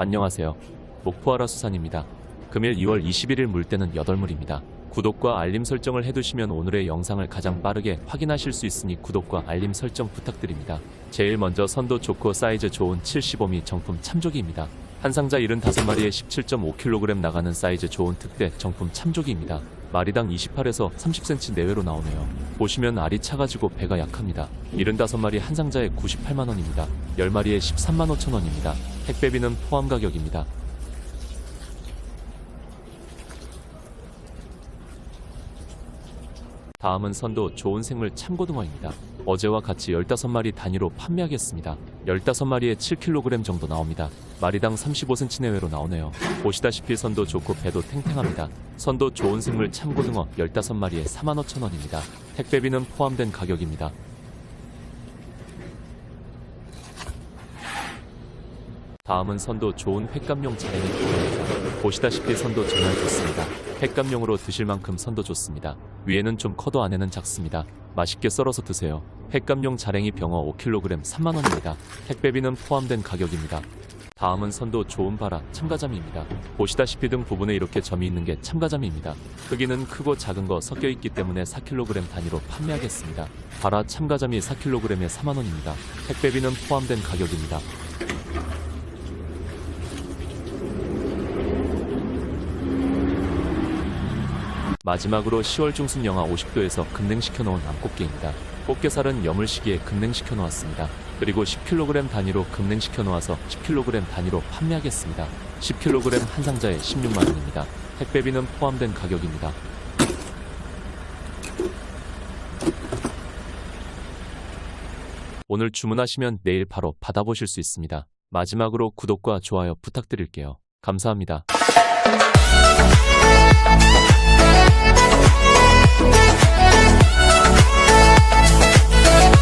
안녕하세요. 목포하라 수산입니다. 금일 2월 21일 물때는 8물입니다. 구독과 알림 설정을 해두시면 오늘의 영상을 가장 빠르게 확인하실 수 있으니 구독과 알림 설정 부탁드립니다. 제일 먼저 선도 좋고 사이즈 좋은 75미 정품 참조기입니다. 한 상자 75마리에 17.5kg 나가는 사이즈 좋은 특대 정품 참조기입니다. 마리당 28에서 30cm 내외로 나오네요. 보시면 알이 차가지고 배가 약합니다. 75마리 한 상자에 98만원입니다. 10마리에 13만 5천원입니다. 택배비는 포함 가격입니다. 다음은 선도 좋은 생물 참고등어입니다. 어제와 같이 15마리 단위로 판매하겠습니다. 15마리에 7kg 정도 나옵니다. 마리당 35cm 내외로 나오네요. 보시다시피 선도 좋고 배도 탱탱합니다. 선도 좋은 생물 참고등어 15마리에 45,000원입니다. 택배비는 포함된 가격입니다. 다음은 선도 좋은 횟감용 필요합니다. 보시다시피 선도 정말 좋습니다. 횟감용으로 드실 만큼 선도 좋습니다. 위에는 좀 커도 안에는 작습니다. 맛있게 썰어서 드세요. 횟감용 자랭이 병어 5kg 3만원입니다. 택배비는 포함된 가격입니다. 다음은 선도 좋은 바라 참가자미입니다. 보시다시피 등 부분에 이렇게 점이 있는 게 참가자미입니다. 크기는 크고 작은 거 섞여 있기 때문에 4kg 단위로 판매하겠습니다. 바라 참가자미 4kg에 4만원입니다. 택배비는 포함된 가격입니다. 마지막으로 10월 중순 영하 50도에서 급냉시켜 놓은 암꽃게입니다. 꽃게살은 여물 시기에 급냉시켜 놓았습니다. 그리고 10kg 단위로 급냉시켜 놓아서 10kg 단위로 판매하겠습니다. 10kg 한 상자에 16만 원입니다. 택배비는 포함된 가격입니다. 오늘 주문하시면 내일 바로 받아보실 수 있습니다. 마지막으로 구독과 좋아요 부탁드릴게요. 감사합니다.